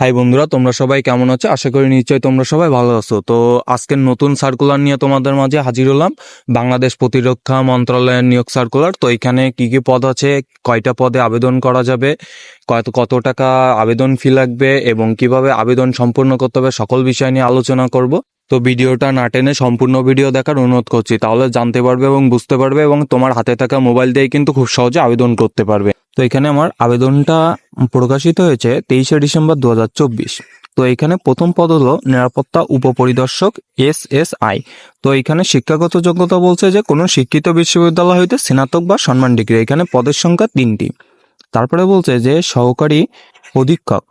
High বন্ধুরা, তোমরা সবাই কেমন আছো? আশা করি নিশ্চয়ই তোমরা সবাই ভালো আছো। তো আজকের নতুন সার্কুলার নিয়ে তোমাদের মাঝে হাজির হলাম, বাংলাদেশ প্রতিরক্ষা মন্ত্রণালয়ের নিয়োগ সার্কুলার তো এখানে কি কি পদ আছে, কয়টা পদে আবেদন করা যাবে, কত কত টাকা আবেদন ফি লাগবে, এবং কীভাবে আবেদন সম্পূর্ণ করতে হবে, সকল বিষয় নিয়ে আলোচনা করব। তো ভিডিওটা না টেনে সম্পূর্ণ ভিডিও দেখার অনুরোধ করছি, তাহলে জানতে পারবে এবং বুঝতে পারবে, এবং তোমার হাতে থাকা মোবাইল দিয়ে কিন্তু খুব সহজে আবেদন করতে পারবে। তো এখানে আমার আবেদনটা প্রকাশিত হয়েছে তেইশে ডিসেম্বর দু হাজার চব্বিশ। তো এখানে প্রথম পদ হলো নিরাপত্তা উপপরিদর্শক এস এস আই। তো এখানে শিক্ষাগত যোগ্যতা বলছে যে কোনো শিক্ষিত বিশ্ববিদ্যালয় হইতে স্নাতক বা সম্মান ডিগ্রি। এখানে পদের সংখ্যা তিনটি। তারপরে বলছে যে সহকারী অধীক্ষক।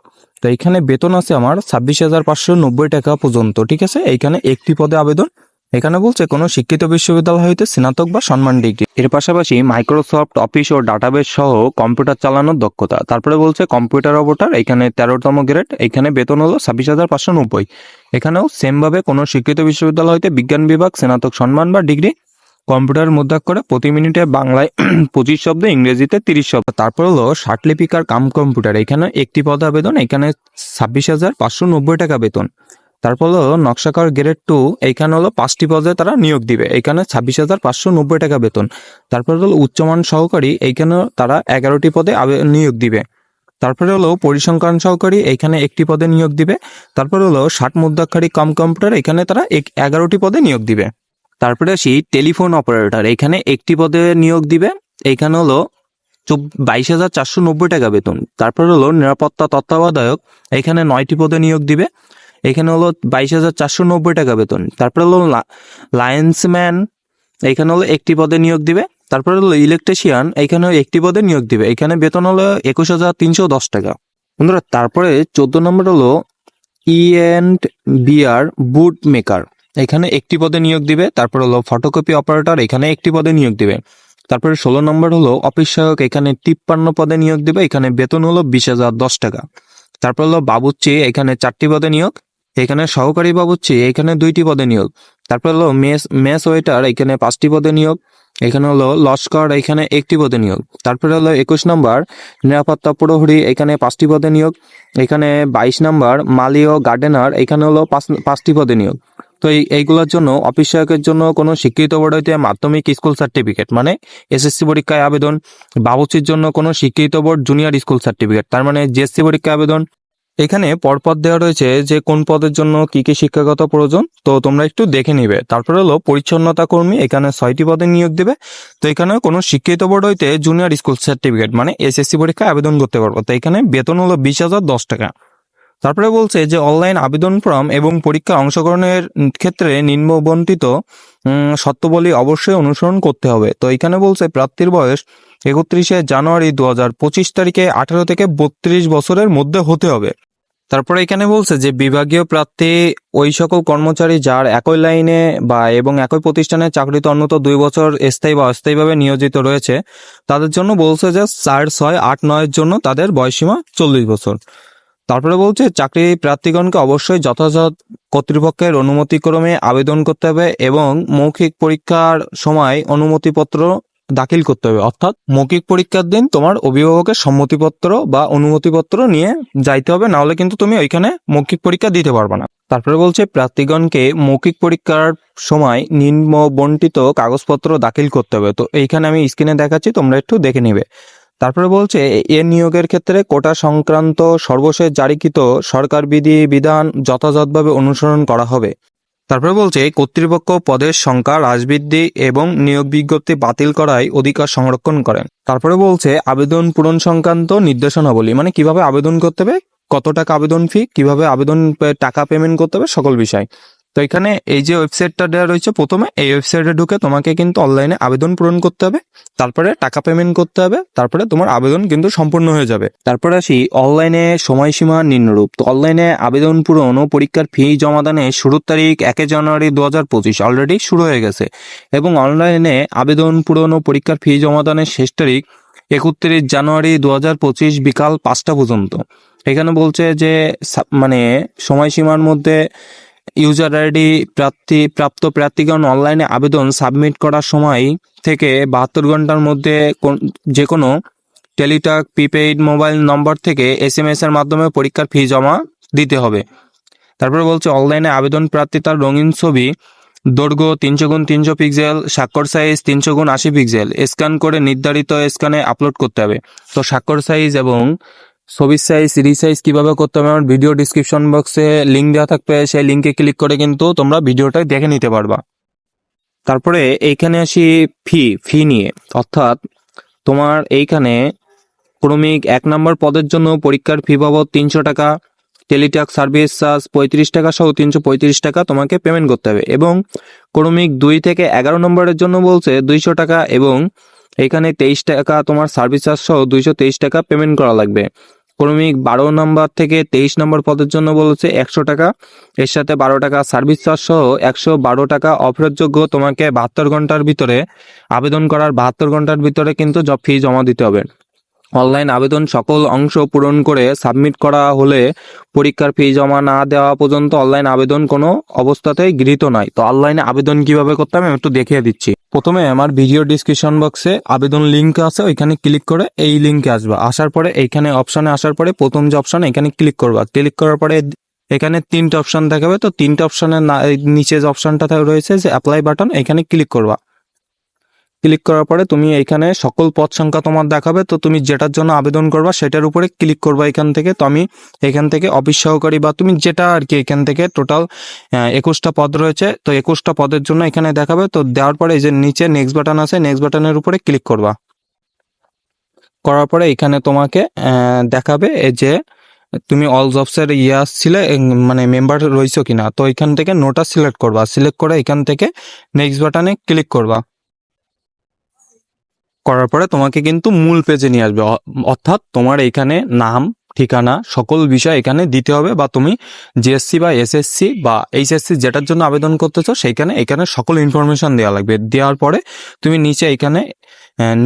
তো এখানে বেতন আছে আমার ছাব্বিশ হাজার পাঁচশো নব্বই টাকা পর্যন্ত, ঠিক আছে? এইখানে একটি পদে আবেদন এখানে বলছে, কোনো শিক্ষিত বিশ্ববিদ্যালয় হইতে স্নাতক বা সম্মান ডিগ্রি। এর পাশাপাশি মাইক্রোসফট অফিস ও ডাটাবেস সহ কম্পিউটার চালানোর দক্ষতা। তারপরে বলছে, কম্পিউটার অপারেটর এখানে তেরোতম গ্রেড এখানে বেতন হলো ছাব্বিশ হাজার পাঁচশো নব্বই। এখানেও সেমভাবে কোনো শিক্ষিত বিশ্ববিদ্যালয় হইতে বিজ্ঞান বিভাগ, স্নাতক সম্মান বা ডিগ্রি, কম্পিউটার মুদ্রাক্ষরে প্রতি মিনিটে বাংলায় পঁচিশ শব্দ ইংরেজিতে তিরিশ শব্দ। তারপর হলো ষাট লিপিকার কাম কম্পিউটার, এখানে একটি পদ আবেদন, এখানে ছাব্বিশ হাজার পাঁচশো নব্বই টাকা বেতন। তারপর হলো নকশাকার গ্রেড টু, এইখানে হলো পাঁচটি পদে তারা নিয়োগ দিবে। এখানে ছাব্বিশ হাজার পাঁচশো নব্বই টাকা বেতন। তারপর হলো উচ্চমান সহকারী, এইখানে তারা এগারোটি পদে নিয়োগ দিবে। তারপরে হলো পরিসংখ্যান সহকারী এখানে একটি পদে নিয়োগ দিবে। তারপর হলো ষাট মুদ্রাক্ষারী কম কম্পিউটার এখানে তারা এগারোটি পদে নিয়োগ দিবে। তারপরে আসি টেলিফোন অপারেটর এখানে একটি পদে নিয়োগ দিবে। এইখানে হলো বাইশ হাজার চারশো নব্বই টাকা বেতন। তারপরে হলো নিরাপত্তা তত্ত্বাবধায়ক এখানে নয়টি পদে নিয়োগ দিবে। এখানে হলো বাইশ হাজার চারশো নব্বই টাকা বেতন। তারপরে হলো লায়েন্সম্যান এখানে হলো একটি পদে নিয়োগ দিবে। তারপরে হলো ইলেকট্রিশিয়ান এখানে একটি পদে নিয়োগ দিবে। এখানে বেতন হলো একুশ হাজার তিনশো দশ টাকা। বন্ধুরা, তারপরে চোদ্দ নম্বর হলো E and BR boot maker এখানে একটি পদে নিয়োগ দিবে। তারপর হলো ফটোকপি অপারেটর এখানে একটি পদে নিয়োগ দিবে। তারপরে ষোলো নম্বর হলো অফিস সহায়ক, এখানে তিপ্পান্ন পদে নিয়োগ দিবে। এখানে বেতন হলো বিশ হাজার দশ টাকা। তারপর হলো বাবুচ্চি এখানে চারটি পদে নিয়োগ। এখানে সহকারী বাবুচ্চি এখানে দুইটি পদে নিয়োগ। তারপর হলো মেস মেস ওয়েটার এখানে পাঁচটি পদে নিয়োগ। এখানে হলো লস্কর এখানে একটি পদে নিয়োগ। তারপরে হলো একুশ নম্বর নিরাপত্তা প্রহরী এখানে পাঁচটি পদে নিয়োগ। এখানে বাইশ নম্বর মালি ও গার্ডেনার এখানে হলো পাঁচ, পাঁচটি পদে নিয়োগ। তো এই, এইগুলোর জন্য অফিস সহায়কের জন্য কোনো শিক্ষিত বোর্ড হইতে মাধ্যমিক স্কুল সার্টিফিকেট মানে এসএসসি পরীক্ষায় আবেদন। বাবুচির জন্য কোনো শিক্ষিত বোর্ড জুনিয়র স্কুল সার্টিফিকেট, তার মানে জিএসসি পরীক্ষায় আবেদন। এখানে পরপর দেওয়া রয়েছে যে কোন পদের জন্য কি কি শিক্ষাগত প্রয়োজন, তো তোমরা একটু দেখে নিবে। তারপরে হলো পরিচ্ছন্নতা কর্মী, এখানে ছয়টি পদে নিয়োগ দেবে। তো এখানে কোনো শিক্ষিত বোর্ড হইতে জুনিয়র স্কুল সার্টিফিকেট মানে এসএসসি পরীক্ষায় আবেদন করতে পারব। তো এখানে বেতন হলো বিশ হাজার দশ টাকা। তারপরে বলছে যে অনলাইন আবেদন ফর্ম এবং পরীক্ষা অংশগ্রহণের ক্ষেত্রে নিম্নবন্টিত সত্যবলী অবশ্যই অনুসরণ করতে হবে। তো এখানে বলছে প্রার্থীর বয়স একত্রিশে জানুয়ারি দু হাজার পঁচিশ তারিখে আঠারো থেকে বত্রিশ বছরের মধ্যে হতে হবে। তারপরে এখানে বলছে যে বিভাগীয় প্রার্থী ওই সকল কর্মচারী যার একই লাইনে বা এবং একই প্রতিষ্ঠানে চাকরিতে অন্যত দুই বছর স্থায়ী বা অস্থায়ীভাবে নিয়োজিত রয়েছে, তাদের জন্য বলছে যে চার, ছয়, আট, নয়ের জন্য তাদের বয়সীমা চল্লিশ বছর। তারপরে বলছে চাকরি প্রার্থীগণকে অবশ্যই যথাযথ কর্তৃপক্ষের অনুমতিক্রমে আবেদন করতে হবে এবং মৌখিক পরীক্ষার সময় অনুমতিপত্র দাখিল করতে হবে। অর্থাৎ মৌখিক পরীক্ষার দিন তোমার অভিভাবকের সম্মতিপত্র বা অনুমতিপত্র নিয়ে যাইতে হবে না হলে কিন্তু তুমি ওইখানে মৌখিক পরীক্ষা দিতে পারবে না। তারপরে বলছে, প্রার্থীগণকে মৌখিক পরীক্ষার সময় নিম্ন বন্টিত কাগজপত্র দাখিল করতে হবে। তো এইখানে আমি স্ক্রিনে দেখাচ্ছি, তোমরা একটু দেখে নিবে। তারপরে বলছে, এ নিয়োগের ক্ষেত্রে কোটা সংক্রান্ত সর্বশেষ জারিকৃত সরকার বিধি বিধান যথাযথভাবে অনুসরণ করা হবে। তারপরে বলছে, কর্তৃপক্ষ পদের সংখ্যা হ্রাস বৃদ্ধি এবং নিয়োগ বিজ্ঞপ্তি বাতিল করায় অধিকার সংরক্ষণ করেন। তারপরে বলছে, আবেদন পূরণ সংক্রান্ত নির্দেশনাবলী মানে কীভাবে আবেদন করতে হবে, কত টাকা আবেদন ফি কীভাবে আবেদন টাকা পেমেন্ট করতে হবে, সকল বিষয়। তো এখানে এই যে ওয়েবসাইটটা দেওয়া রয়েছে প্রথমে, এই ওয়েবসাইটে ঢুকে তোমাকে কিন্তু অনলাইনে আবেদন পূরণ করতে হবে, তারপরে টাকা পেমেন্ট করতে হবে, তারপরে তোমার আবেদন কিন্তু সম্পূর্ণ হয়ে যাবে। তারপরে আসি অনলাইনে সময়সীমা নিম্নরূপ। তো অনলাইনে আবেদন পূরণ ও পরীক্ষার ফি জমাদানের শুরুর তারিখ একে জানুয়ারি দু হাজার পঁচিশ অলরেডি শুরু হয়ে গেছে। এবং অনলাইনে আবেদন পূরণ ও পরীক্ষার ফি জমাদানের শেষ তারিখ একত্রিশ জানুয়ারি দু হাজার পঁচিশ বিকাল পাঁচটা পর্যন্ত। এখানে বলছে যে মানে সময়সীমার মধ্যে ইউজার আইডি প্রার্থী প্রাপ্ত প্রার্থীগণ অনলাইনে আবেদন সাবমিট করার সময় থেকে বাহাত্তর ঘণ্টার মধ্যে যে কোনো টেলিটক, প্রিপেইড মোবাইল নম্বর থেকে এস এম এস এর মাধ্যমে পরীক্ষার ফি জমা দিতে হবে। তারপরে বলছে, অনলাইনে আবেদন প্রার্থী তার রঙিন ছবি, দৈর্ঘ্য তিনশো গুণ তিনশো পিক্সেল, স্বাক্ষর সাইজ তিনশো গুণ আশি পিক্সেল, স্ক্যান করে নির্ধারিত স্ক্যানে আপলোড করতে হবে। তো স্বাক্ষর সাইজ এবং ছবির সাইজ রিসাইজ কীভাবে করতে হবে, আমার ভিডিও ডিসক্রিপশন বক্সে লিঙ্ক দেওয়া থাকবে, সেই লিঙ্কে ক্লিক করে কিন্তু তোমরা ভিডিওটা দেখে নিতে পারবা। তারপরে এইখানে আসি ফি ফি নিয়ে। অর্থাৎ তোমার এইখানে ক্রমিক এক নম্বর পদের জন্য পরীক্ষার ফি বাবদ তিনশো টাকা, টেলিটক সার্ভিস চার্জ পঁয়ত্রিশ টাকা সহ তিনশো পঁয়ত্রিশ টাকা তোমাকে পেমেন্ট করতে হবে। এবং ক্রমিক দুই থেকে এগারো নম্বরের জন্য বলছে দুইশো টাকা এবং এখানে তেইশ টাকা তোমার সার্ভিস চার্জ সহ দুইশো তেইশ টাকা পেমেন্ট করা লাগবে। ক্রমিক বারো নম্বর থেকে তেইশ নম্বর পদের জন্য বলেছে একশো টাকা। এর সাথে বারো টাকা সার্ভিস চার্জ সহ একশো বারো টাকা অফেরতযোগ্য তোমাকে বাহাত্তর ঘণ্টার ভিতরে আবেদন করার বাহাত্তর ঘণ্টার ভিতরে কিন্তু জব ফি জমা দিতে হবে। অনলাইন আবেদন সকল অংশ পূরণ করে সাবমিট করা হলে পরীক্ষার ফি জমা না দেওয়া পর্যন্ত অনলাইন আবেদন কোনো অবস্থাতেই গৃহীত নয়। তো অনলাইনে আবেদন কীভাবে করতে হবে আমি একটু দেখিয়ে দিচ্ছি। প্রথমে আমার ভিডিও ডিসক্রিপশন বক্সে আবেদন লিঙ্ক আছে, ওইখানে ক্লিক করে এই লিঙ্কে আসবা। আসার পরে এইখানে অপশানে আসার পরে প্রথম যে অপশান এখানে ক্লিক করবা। ক্লিক করার পরে এখানে তিনটা অপশান দেখাবে, তো তিনটা অপশানের নিচে যে অপশানটা রয়েছে যে অ্যাপ্লাই বাটন এখানে ক্লিক করবা। ক্লিক করার পরে তুমি এখানে সকল পদ সংখ্যা তোমার দেখাবে, তো তুমি যেটার জন্য আবেদন করবা সেটার উপরে ক্লিক করবা এখান থেকে। তো আমি এখান থেকে অফিস সহকারী বা তুমি যেটা আর কি এখান থেকে টোটাল একুশটা পদ রয়েছে, তো একুশটা পদের জন্য এখানে দেখাবে। তো দেওয়ার পরে এই যে নিচে নেক্সট বাটন আছে নেক্সট বাটনের উপরে ক্লিক করবা। করার পরে এখানে তোমাকে দেখাবে এই যে তুমি অল জবসের ইয়ে আসছিলে মানে মেম্বার রয়েছো কিনা, তো এখান থেকে নোটা সিলেক্ট করবা। সিলেক্ট করে এখান থেকে নেক্সট বাটনে ক্লিক করবা। করার পরে তোমাকে কিন্তু মূল পেজে নিয়ে আসবে। অর্থাৎ তোমার এখানে নাম, ঠিকানা, সকল বিষয় এখানে দিতে হবে বা তুমি জিএসসি বা এসএসসি বা এইচএসসি যেটার জন্য আবেদন করতেছো সেইখানে, এখানে সকল ইনফরমেশন দেওয়া লাগবে। দেওয়ার পরে তুমি নিচে এখানে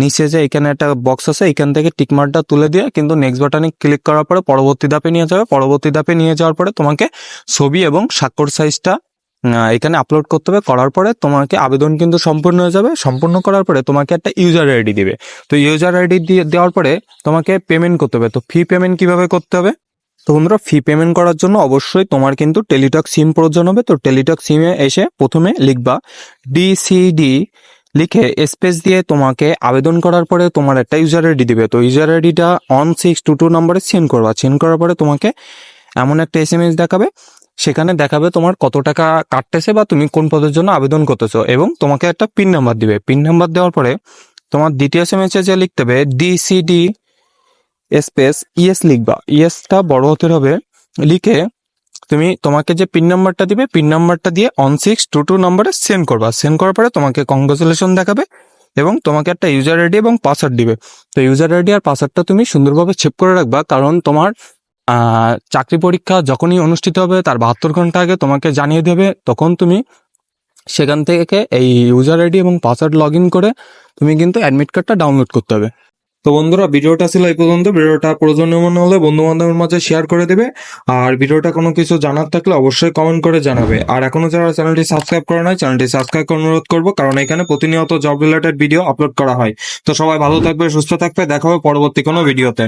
নিচে যে এখানে একটা বক্স আছে, এখান থেকে টিকমার্কটা তুলে দিয়ে কিন্তু নেক্সট বাটনে ক্লিক করার পরে পরবর্তী ধাপে নিয়ে যাবে। পরবর্তী ধাপে নিয়ে যাওয়ার পরে তোমাকে ছবি এবং স্বাক্ষর সাইজটা এখানে আপলোড করতে হবে, করার পরে তোমাকে আবেদন কিন্তু সম্পূর্ণ হয়ে যাবে। সম্পূর্ণ করার পরে তোমাকে একটা ইউজার আইডি দিবে। তো ইউজার আইডি দিয়ে দেওয়ার পরে তোমাকে পেমেন্ট করতে হবে। তো ফি পেমেন্ট কীভাবে করতে হবে? তো বন্ধুরা ফি পেমেন্ট করার জন্য অবশ্যই তোমার কিন্তু টেলিটক সিম প্রয়োজন হবে। তো টেলিটক সিমে এসে প্রথমে লিখবা ডিসিডি লিখে স্পেস দিয়ে তোমাকে আবেদন করার পরে তোমার একটা ইউজার আইডি দিবে। তো ইউজার আইডিটা অন সিক্স টু টু নম্বরে সেন্ড করবা। সেন্ড করার পরে তোমাকে এমন একটা এস এম এস দেখাবে। সেখানে দেখাবে তোমার কত টাকা কাটতেছে বা তুমি কোন পদের জন্য আবেদন করতেছো এবং তোমাকে একটা পিন নাম্বার দিবে। পিন নাম্বার দেওয়ার পরে তোমার দ্বিতীয় এস যে লিখতে হবে ডিসিডি স্পেস ইএস লিখবা। ইএসটা বড় হতে হবে, লিখে তুমি তোমাকে যে পিন নাম্বারটা দিবে পিন নাম্বারটা দিয়ে অন সিক্স টু টু নাম্বারে সেন্ড করবা। সেন্ড করার পরে তোমাকে কংগ্রেচুলেশন দেখাবে এবং তোমাকে একটা ইউজার আইডি এবং পাসওয়ার্ড দিবে। তো ইউজার আইডি আর পাসওয়ার্ডটা তুমি সুন্দরভাবে সেভ করে রাখবা, কারণ তোমার চাকরি পরীক্ষা যখনই অনুষ্ঠিত হবে, তার বাহাত্তর ঘণ্টা আগে তোমাকে জানিয়ে দেবে, তখন তুমি সেখান থেকে এই ইউজার আইডি এবং পাসওয়ার্ড লগ ইন করে তুমি কিন্তু অ্যাডমিট কার্ডটা ডাউনলোড করতে হবে। তো বন্ধুরা, ভিডিওটা ছিল এই পর্যন্ত। ভিডিওটা প্রয়োজনীয় মনে হলে বন্ধু বান্ধবের মাঝে শেয়ার করে দেবে। আর ভিডিওটা কোনো কিছু জানার থাকলে অবশ্যই কমেন্ট করে জানাবে। আর এখনও যারা চ্যানেলটি সাবস্ক্রাইব করে নাই চ্যানেলটি সাবস্ক্রাইব করে অনুরোধ করব, কারণ এখানে প্রতিনিয়ত জব রিলেটেড ভিডিও আপলোড করা হয়। তো সবাই ভালো থাকবে, সুস্থ থাকবে। দেখা হবে পরবর্তী কোনো ভিডিওতে